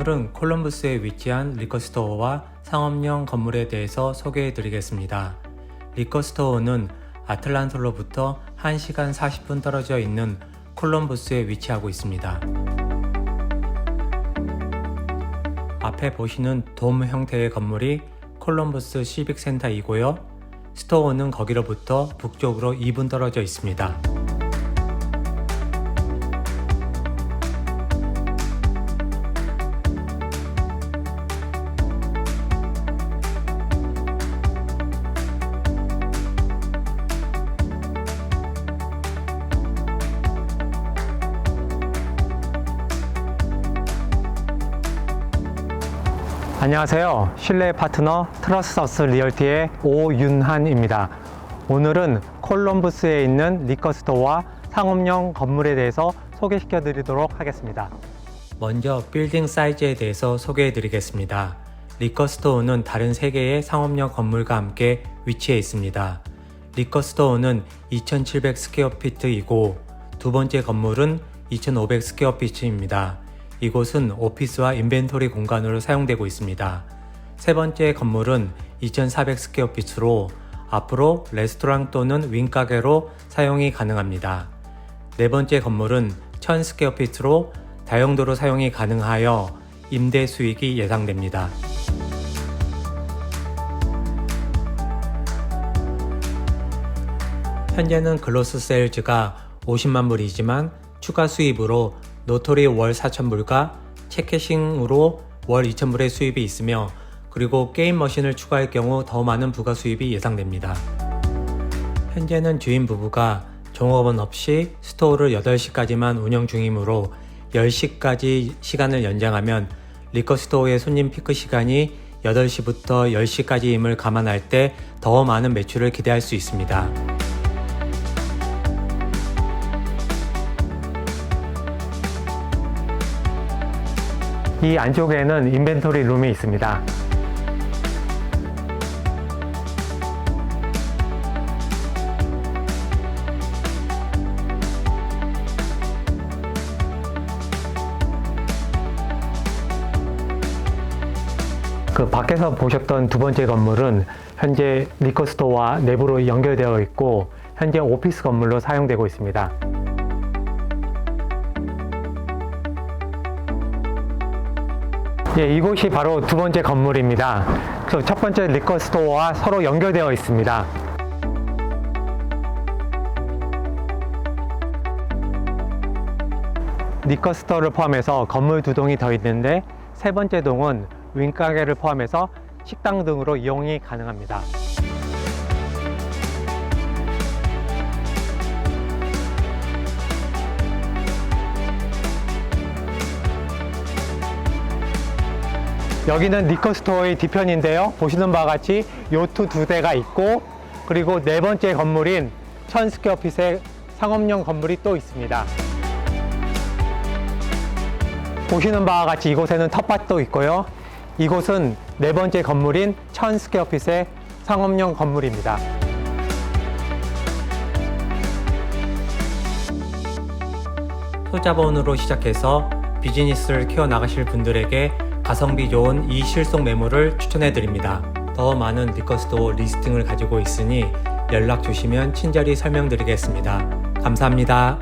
오늘은 콜럼버스에 위치한 리커스토어와 상업용 건물에 대해서 소개해 드리겠습니다. 리커스토어는 아틀란타로부터 1시간 40분 떨어져 있는 콜럼버스에 위치하고 있습니다. 앞에 보시는 돔 형태의 건물이 콜럼버스 시빅센터이고요. 스토어는 거기로부터 북쪽으로 2분 떨어져 있습니다. 안녕하세요. 신뢰 파트너 트러스서스 리얼티의 오윤한입니다. 오늘은 콜럼부스에 있는 리커스토어와 상업용 건물에 대해서 소개시켜 드리도록 하겠습니다. 먼저 빌딩 사이즈에 대해서 소개해 드리겠습니다. 리커스토어는 다른 세 개의 상업용 건물과 함께 위치해 있습니다. 리커스토어는 2700 스퀘어피트이고 두 번째 건물은 2500 스퀘어피트입니다. 이곳은 오피스와 인벤토리 공간으로 사용되고 있습니다. 세 번째 건물은 2400 스퀘어피트로 앞으로 레스토랑 또는 윙가게로 사용이 가능합니다. 네 번째 건물은 1000 스퀘어피트로 다용도로 사용이 가능하여 임대 수익이 예상됩니다. 현재는 글로스 세일즈가 50만 불이지만 추가 수입으로 노토리 월 4,000불과 체캐싱으로 월 2,000불의 수입이 있으며 그리고 게임 머신을 추가할 경우 더 많은 부가 수입이 예상됩니다. 현재는 주인 부부가 종업원 없이 스토어를 8시까지만 운영 중이므로 10시까지 시간을 연장하면 리커 스토어의 손님 피크 시간이 8시부터 10시까지임을 감안할 때 더 많은 매출을 기대할 수 있습니다. 이 안쪽에는 인벤토리 룸이 있습니다. 그 밖에서 보셨던 두 번째 건물은 현재 리커스토어와 내부로 연결되어 있고 현재 오피스 건물로 사용되고 있습니다. 예, 이곳이 바로 두 번째 건물입니다. 그래서 첫 번째 리커 스토어와 서로 연결되어 있습니다. 리커 스토어를 포함해서 건물 두 동이 더 있는데 세 번째 동은 윙가게를 포함해서 식당 등으로 이용이 가능합니다. 여기는 리커 스토어의 뒤편인데요. 보시는 바와 같이 요트 두 대가 있고 그리고 네 번째 건물인 천 스퀘어핏의 상업용 건물이 또 있습니다. 보시는 바와 같이 이곳에는 텃밭도 있고요. 이곳은 네 번째 건물인 천 스퀘어핏의 상업용 건물입니다. 소자본으로 시작해서 비즈니스를 키워나가실 분들에게 가성비 좋은 이 실속 매물을 추천해 드립니다. 더 많은 리커스토어 리스팅을 가지고 있으니 연락 주시면 친절히 설명드리겠습니다. 감사합니다.